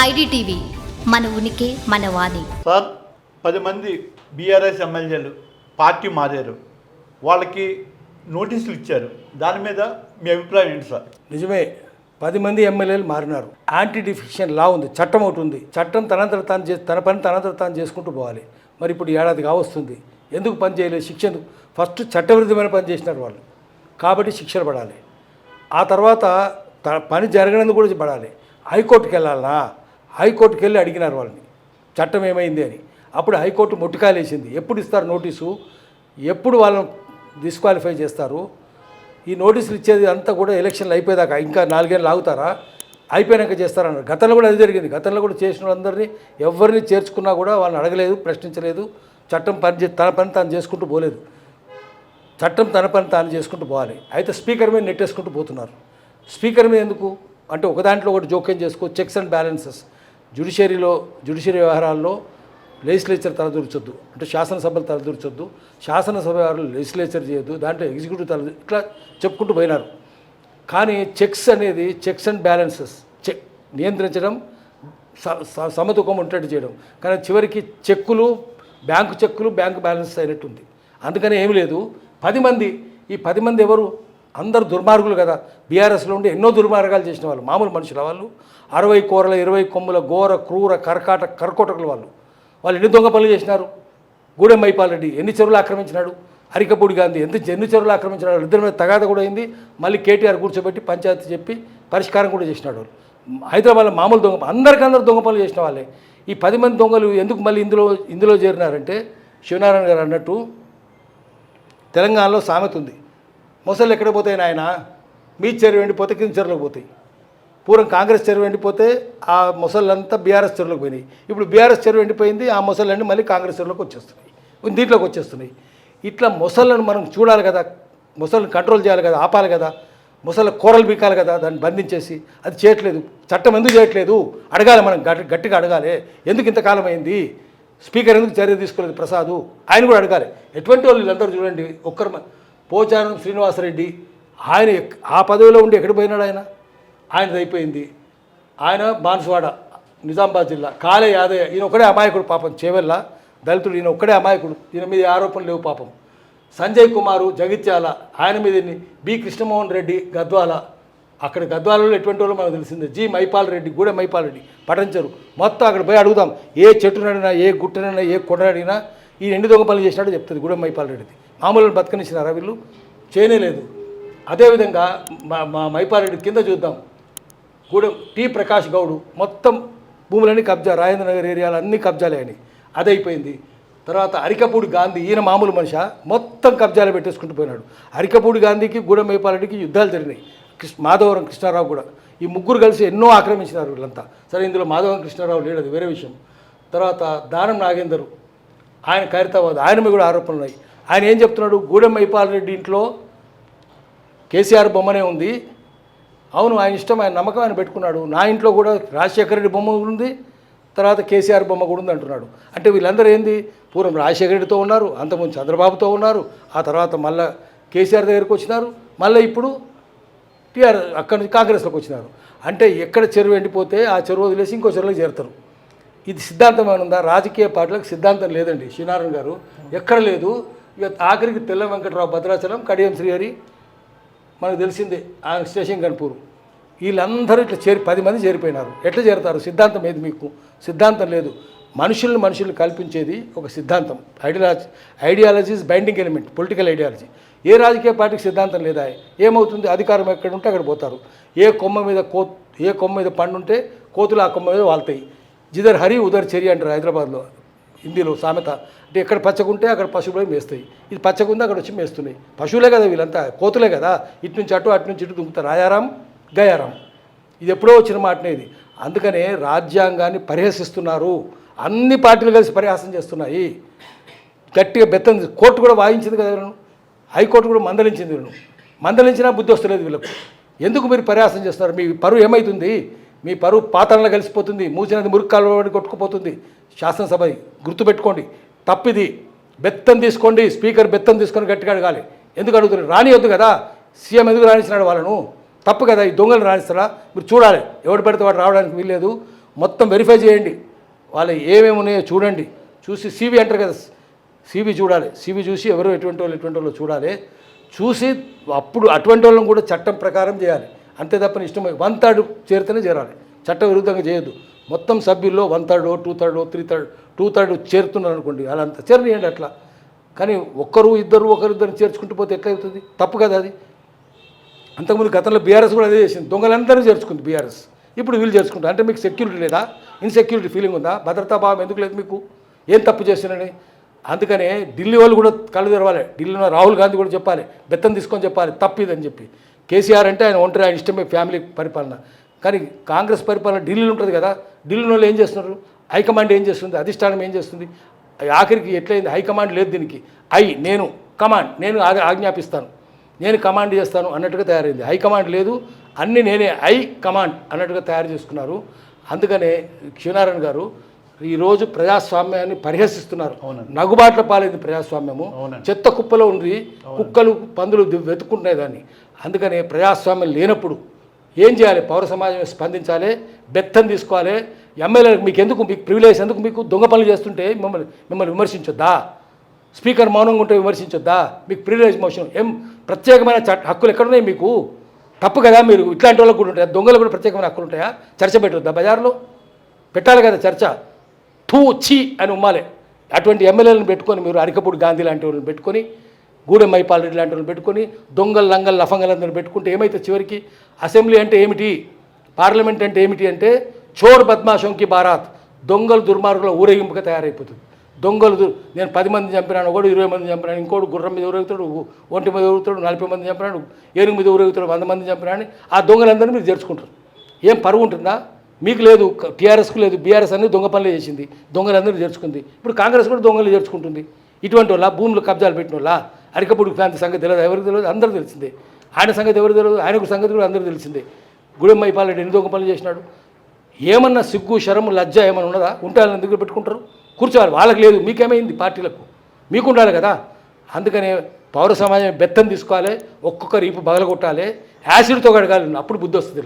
IDTV మన ఉనికి మన వాణి. సార్ పది మంది బీఆర్ఎస్ ఎమ్మెల్యేలు పార్టీ మారారు వాళ్ళకి నోటీసులు ఇచ్చారు. దాని మీద మీ అభిప్రాయం ఏంటి సార్? నిజమే. పది మంది ఎమ్మెల్యేలు మారినారు. యాంటీ డిఫిక్షన్ లా ఉంది. చట్టం ఒకటి ఉంది. చట్టం తనంతట తాను చే తన పని తనంతట తాను చేసుకుంటూ పోవాలి. మరి ఇప్పుడు ఏడాది కావస్తుంది. ఎందుకు పని చేయలేదు? శిక్ష ఎందుకు? ఫస్ట్ చట్టవిరుద్ధమైన పని చేసినారు వాళ్ళు. కాబట్టి శిక్షలు పడాలి. ఆ తర్వాత పని జరగనందుకు కూడా పడాలి. హైకోర్టుకి వెళ్ళాలనా హైకోర్టుకి వెళ్ళి అడిగినారు వాళ్ళని చట్టం ఏమైంది అని. అప్పుడు హైకోర్టు ముట్టుకాలేసింది. ఎప్పుడు ఇస్తారు నోటీసు? ఎప్పుడు వాళ్ళని డిస్క్వాలిఫై చేస్తారు? ఈ నోటీసులు ఇచ్చేది అంతా కూడా ఎలక్షన్లు అయిపోయేదాకా ఇంకా నాలుగేళ్ళు ఆగుతారా అయిపోయాక చేస్తారన్నారు. గతంలో కూడా అది జరిగింది. గతంలో కూడా చేసిన వాళ్ళందరినీ ఎవరిని చేర్చుకున్నా కూడా వాళ్ళని అడగలేదు ప్రశ్నించలేదు. చట్టం పని చే- తన పని తాను చేసుకుంటూ పోలేదు. చట్టం తన పని తాను చేసుకుంటూ పోవాలి. అయితే స్పీకర్ మీద నెట్టేసుకుంటూ పోతున్నారు. స్పీకర్ మీద ఎందుకు? అంటే ఒక దాంట్లో ఒకటి జోక్యం చేసుకో చెక్స్ అండ్ బ్యాలెన్సెస్. జ్యుడిషియరీలో జ్యుడిషియరీ వ్యవహారాల్లో లెజిస్లేచర్ తలదూర్చొద్దు. అంటే శాసనసభలు తలదూర్చొద్దు. శాసనసభ వ్యవహారాలు లెజిస్లేచర్ చేయొద్దు. దాంట్లో ఎగ్జిక్యూటివ్ తల ఇట్లా చెప్పుకుంటూ పోయినారు. కానీ చెక్స్ అనేది చెక్స్ అండ్ బ్యాలెన్సెస్. చెక్ నియంత్రించడం స- సమతూకం ఉండేట్టు చేయడం. కానీ చివరికి చెక్కులు బ్యాంకు చెక్కులు బ్యాంకు బ్యాలెన్స్ అయినట్టుంది. అందుకని ఏమి లేదు. పది మంది ఈ పది మంది ఎవరు? అందరు దుర్మార్గులు కదా. బీఆర్ఎస్లో ఉండి ఎన్నో దుర్మార్గాలు చేసిన వాళ్ళు మామూలు మనుషుల వాళ్ళు? అరవై కూరల ఇరవై కొమ్ముల ఘోర క్రూర కర్కాట కర్కోటకులు వాళ్ళు. వాళ్ళు ఎన్ని దొంగ పనులు చేసినారు? గూడెం రెడ్డి ఎన్ని చెరువులు ఆక్రమించినాడు? అరికపూడి గాంధీ ఎంత ఎన్ని చెరువులు ఆక్రమించినాడు? ఇద్దరి మీద తగాద కూడా అయింది. మళ్ళీ కేటీఆర్ కూర్చోబెట్టి పంచాయతీ చెప్పి పరిష్కారం కూడా చేసినాడు హైదరాబాద్లో మామూలు దొంగ అందరికందరూ దొంగ పనులు చేసిన వాళ్ళే. ఈ పది మంది దొంగలు ఎందుకు మళ్ళీ ఇందులో ఇందులో చేరినారంటే శివనారాయణ గారు అన్నట్టు తెలంగాణలో సామెత ఉంది. మొసళ్ళు ఎక్కడ పోతాయి నాయన? మీ చెరువు ఎండిపోతే కింద చెరువులకు పోతాయి. పూర్వం కాంగ్రెస్ చెరువు ఎండిపోతే ఆ మొసళ్ళంతా బీఆర్ఎస్ చెరువులోకి పోయినాయి. ఇప్పుడు బీఆర్ఎస్ చెరువు ఎండిపోయింది ఆ మొసళ్ళన్నీ మళ్ళీ కాంగ్రెస్ చెరువులోకి వచ్చేస్తున్నాయి. దీంట్లోకి వచ్చేస్తున్నాయి. ఇట్లా మొసళ్ళను మనం చూడాలి కదా మొసళ్ళను కంట్రోల్ చేయాలి కదా ఆపాలి కదా మొసళ్ళ కూరలు బీకాలి కదా దాన్ని బంధించేసి అది చేయట్లేదు. చట్టం ఎందుకు చేయట్లేదు? అడగాలి మనం గట్టి గట్టిగా అడగాలి. ఎందుకు ఇంతకాలం అయింది? స్పీకర్ ఎందుకు చర్య తీసుకోలేదు ప్రసాదు? ఆయన కూడా అడగాలి. ఎటువంటి వాళ్ళు వీళ్ళందరూ చూడండి ఒక్కరు పోచారం శ్రీనివాసరెడ్డి ఆయన ఆ పదవిలో ఉండి ఎక్కడ పోయినాడు ఆయన? ఆయనది అయిపోయింది. ఆయన బాన్సువాడ నిజామాబాద్ జిల్లా. కాలే యాదయ్య ఈయన ఒక్కడే అమాయకుడు పాపం. చేవెళ్ళ దళితుడు ఈయన ఒక్కడే అమాయకుడు. ఈయన మీద ఆరోపణలు లేవు పాపం. సంజయ్ కుమారు జగిత్యాల ఆయన మీద బి. కృష్ణమోహన్ రెడ్డి గద్వాల. అక్కడ గద్వాలలో ఎటువంటి వాళ్ళు మనకు తెలిసిందే. జి. మైపాల్ రెడ్డి గూడె మైపాల్ రెడ్డి పటంచరు. మొత్తం అక్కడ పోయి అడుగుదాం. ఏ చెట్టునడినా ఏ గుట్టనడినా ఏ కొండనడినా ఈ ఎన్ని దొంగ పనులు చేసినట్టు చెప్తుంది గూడెం మైపాల్ రెడ్డిది మామూలు బతకనిచ్చినారా వీళ్ళు? చేయనే లేదు. అదేవిధంగా మా మా మైపారెడ్డి కింద చూద్దాం. గూడెం టి ప్రకాష్ గౌడు మొత్తం భూములన్నీ కబ్జా రాజేంద్ర నగర్ ఏరియాలో అన్ని కబ్జాలే అని అదైపోయింది తర్వాత అరికపూడి గాంధీ ఈయన మామూలు మనిషి మొత్తం కబ్జాలు పెట్టేసుకుంటూ పోయినాడు. అరికపూడి గాంధీకి గూడెం మైపారెడ్డికి యుద్ధాలు జరిగినాయి. కృష్ణ మాధవరం కృష్ణారావు కూడా. ఈ ముగ్గురు కలిసి ఎన్నో ఆక్రమించినారు వీళ్ళంతా. సరే ఇందులో మాధవరం కృష్ణారావు లేడు అది వేరే విషయం. తర్వాత దానం నాగేందరు ఆయన ఖైరతాబాద్ ఆయన మీద కూడా ఆరోపణలు ఉన్నాయి ఆయన ఏం చెప్తున్నాడు? గూడెం రెడ్డి ఇంట్లో కేసీఆర్ బొమ్మనే ఉంది. అవును ఆయన ఇష్టం ఆయన నమ్మకం ఆయన పెట్టుకున్నాడు. నా ఇంట్లో కూడా రాజశేఖర రెడ్డి బొమ్మ ఉంది తర్వాత కేసీఆర్ బొమ్మ కూడా ఉంది అంటున్నాడు. అంటే వీళ్ళందరూ ఏంది? పూర్వం రాజశేఖర రెడ్డితో ఉన్నారు అంతకుముందు చంద్రబాబుతో ఉన్నారు ఆ తర్వాత మళ్ళీ కేసీఆర్ దగ్గరికి వచ్చినారు మళ్ళీ ఇప్పుడు టీఆర్ అక్కడి నుంచి కాంగ్రెస్లోకి వచ్చినారు. అంటే ఎక్కడ చెరువు ఎండిపోతే ఆ చెరువు వదిలేసి ఇంకో చెరువులోకి చేరుతారు. ఇది సిద్ధాంతం ఏమైనా ఉందా? రాజకీయ పార్టీలకు సిద్ధాంతం లేదండి. శ్రీనారాయణ గారు ఎక్కడ లేదు. ఇక ఆఖరికి తెల్ల వెంకటరావు భద్రాచలం కడియం శ్రీహరి మనకు తెలిసిందే ఆ స్టేషన్ కనుపూరు వీళ్ళందరూ ఇట్లా చేరి పది మంది చేరిపోయినారు. ఎట్లా చేరుతారు? సిద్ధాంతం ఏది మీకు? సిద్ధాంతం లేదు. మనుషులను మనుషులు కల్పించేది ఒక సిద్ధాంతం. Ideology ideology is binding element political ideology ఏ రాజకీయ పార్టీకి సిద్ధాంతం లేదా? ఏమవుతుంది? అధికారం ఎక్కడ ఉంటే అక్కడ పోతారు. ఏ కొమ్మ మీద కో ఏ కొమ్మ మీద పండుంటే కోతులు ఆ కొమ్మ మీద వాళ్తాయి. జిదర్ హరి ఉదర్ చెరి అంటారు హైదరాబాద్లో. హిందీలో సామెత అంటే ఎక్కడ పచ్చగుంటే అక్కడ పశువులు మేస్తాయి. ఇది పచ్చగుంది అక్కడ వచ్చి మేస్తున్నాయి. పశువులే కదా వీళ్ళంతా కోతులే కదా. ఇటు నుంచి అటు అటు నుంచి ఇటు దుంకుతారు. ఆయారాం గయారాం. ఇది ఎప్పుడో వచ్చిన మాటనే ఇది. అందుకనే రాజ్యాంగాన్ని పరిహసిస్తున్నారు. అన్ని పార్టీలు కలిసి పరిహాసం చేస్తున్నాయి. గట్టిగా బెత్తం కోర్టు కూడా వాయించింది కదా వీళ్ళను. హైకోర్టు కూడా మందలించింది వీళ్ళను. మందలించినా బుద్ధి వస్తలేదు వీళ్ళకు. ఎందుకు మీరు పరిహాసం చేస్తున్నారు? మీ పరువు ఏమవుతుంది మీ పరువు పాత్రలో కలిసిపోతుంది మూసినది మురుక్కాలు కొట్టుకుపోతుంది. శాసనసభ గుర్తుపెట్టుకోండి. తప్పిది బెత్తం తీసుకోండి స్పీకర్ బెత్తం తీసుకొని గట్టిగా అడగాలి. ఎందుకు అడుగుతున్నారు? రానియొద్దు కదా. సీఎం ఎందుకు రాణించినాడు వాళ్ళను? తప్పు కదా ఈ దొంగలు రాణిస్తారా? మీరు చూడాలి. ఎవడు పెడితే వాడు రావడానికి వీల్లేదు. మొత్తం వెరిఫై చేయండి. వాళ్ళు ఏమేమి ఉన్నాయో చూడండి. చూసి సీవీ అంటారు కదా. సీవీ చూడాలి. సీవీ చూసి ఎవరు ఎటువంటి వాళ్ళు ఎటువంటి వాళ్ళు చూడాలి. చూసి అప్పుడు అటువంటి వాళ్ళని కూడా చట్టం ప్రకారం చేయాలి. అంతే తప్పని ఇష్టమై వన్ థర్డ్ చేరితేనే చేరాలి. చట్ట విరుద్ధంగా చేయొద్దు. మొత్తం సభ్యుల్లో one third two third three third two third చేరుతున్నారు అనుకోండి. అలా అంత చేరనియండి అట్లా. కానీ ఒక్కరు ఇద్దరు ఒకరిద్దరు చేర్చుకుంటూ పోతే ఎక్కవుతుంది తప్పు కదా అది. అంతకుముందు గతంలో బీఆర్ఎస్ కూడా అదే చేసింది. దొంగలందరూ చేర్చుకుంది బీఆర్ఎస్. ఇప్పుడు వీళ్ళు చేర్చుకుంటారు. అంటే మీకు సెక్యూరిటీ లేదా? ఇన్సెక్యూరిటీ ఫీలింగ్ ఉందా? భద్రతా భావం ఎందుకు లేదు మీకు? ఏం తప్పు చేస్తున్నారని అందుకనే ఢిల్లీ వాళ్ళు కూడా కళ్ళు తెరవాలి. ఢిల్లీలో రాహుల్ గాంధీ కూడా చెప్పాలి. బెత్తం తీసుకొని చెప్పాలి. తప్పిదని చెప్పి. కేసీఆర్ అంటే ఆయన ఒంటరి ఆయన ఇష్టమే ఫ్యామిలీ పరిపాలన. కానీ కాంగ్రెస్ పరిపాలన ఢిల్లీలో ఉంటుంది కదా ఢిల్లీలో వాళ్ళు ఏం చేస్తున్నారు? హైకమాండ్ ఏం చేస్తుంది? అధిష్టానం ఏం చేస్తుంది? ఆఖరికి ఎట్లయింది? హైకమాండ్ లేదు దీనికి. ఐ నేను కమాండ్ నేను ఆజ్ఞాపిస్తాను. నేను కమాండ్ చేస్తాను అన్నట్టుగా తయారైంది. హైకమాండ్ లేదు అన్నీ నేనే ఐ కమాండ్ అన్నట్టుగా తయారు చేసుకున్నారు. అందుకనే శివనారాయణ గారు ఈరోజు ప్రజాస్వామ్యాన్ని పరిహసిస్తున్నారు. నగుబాట్ల పాలైంది ప్రజాస్వామ్యము. చెత్త కుప్పలో ఉంది కుక్కలు పందులు వెతుక్కుంటున్నాయి దాన్ని. అందుకనే ప్రజాస్వామ్యం లేనప్పుడు ఏం చేయాలి? పౌర సమాజం స్పందించాలి బెత్తం తీసుకోవాలి. ఎమ్మెల్యేలకు మీకు ఎందుకు మీకు ప్రివిలేజ్ ఎందుకు మీకు దొంగ పనులు చేస్తుంటే మిమ్మల్ని మిమ్మల్ని విమర్శించొద్దా? స్పీకర్ మౌనంగా ఉంటే విమర్శించొద్దా? మీకు ప్రివిలేజ్ మోషన్ ఏం ప్రత్యేకమైన హక్కులు ఎక్కడున్నాయి మీకు? తప్పు కదా మీరు? ఇట్లాంటి వాళ్ళకు కూడా ఉంటాయా? దొంగలు కూడా ప్రత్యేకమైన హక్కులు ఉంటాయా? చర్చ పెట్టొద్దా బజార్లో? పెట్టాలి కదా చర్చ. థూ చి అని ఉమ్మాలి. అటువంటి ఎమ్మెల్యేలను పెట్టుకొని మీరు అరికపూడి గాంధీ లాంటి వాళ్ళని పెట్టుకొని గూడెం మైపాల్ రెడ్డి లాంటి వాళ్ళని పెట్టుకొని దొంగలు లంగల్ లఫంగలందరిని పెట్టుకుంటే ఏమైతే చివరికి అసెంబ్లీ అంటే ఏమిటి? పార్లమెంట్ అంటే ఏమిటి అంటే చోర్ బద్మాషంకి బారాత్. దొంగలు దుర్మార్గుల ఊరేగింపుగా తయారైపోతుంది. దొంగలు నేను పది మంది చంపినాను ఒకడు ఇరవై మంది చంపినాను ఇంకోటి గుర్రం మీద ఊరేగుతాడు ఒంటి మీద ఊరుగుతాడు నలభై మంది చంపినాడు ఏనుగు మీద ఊరేగుతాడు వంద మంది చంపినాడు ఆ దొంగలందరినీ మీరు చేర్చుకుంటారు ఏం పరుగు ఉంటుందా? మీకు లేదు టీఆర్ఎస్కు లేదు బీఆర్ఎస్ అనేది దొంగ పనులు చేసింది దొంగలందరూ చేర్చుకుంది. ఇప్పుడు కాంగ్రెస్ కూడా దొంగలు చేర్చుకుంటుంది. ఇటువంటి వాళ్ళ భూములు కబ్జాలు పెట్టిన వాళ్ళ అరికపుడి ప్రాంత సంగతి తెలియదు? ఎవరికి తెలియదు? అందరూ తెలిసిందే. ఆయన సంగతి ఎవరు తెలియదు? ఆయనకు సంగతి కూడా అందరూ తెలిసిందే. గుడెం మైపాలరెడ్డి ఎన్ని దొంగ పనులు చేసినాడు? ఏమన్నా సిగ్గు శరము లజ్జ ఏమైనా ఉన్నదా? ఉంటే వాళ్ళని ఎందుకు పెట్టుకుంటారు? కూర్చోవాలి. వాళ్ళకి లేదు. మీకేమైంది పార్టీలకు? మీకు ఉండాలి కదా. అందుకనే పౌర సమాజం బెత్తం తీసుకోవాలి. ఒక్కొక్క రీపు బగలగొట్టాలి. యాసిడ్తో కడగాలి అప్పుడు బుద్ధి వస్తుంది.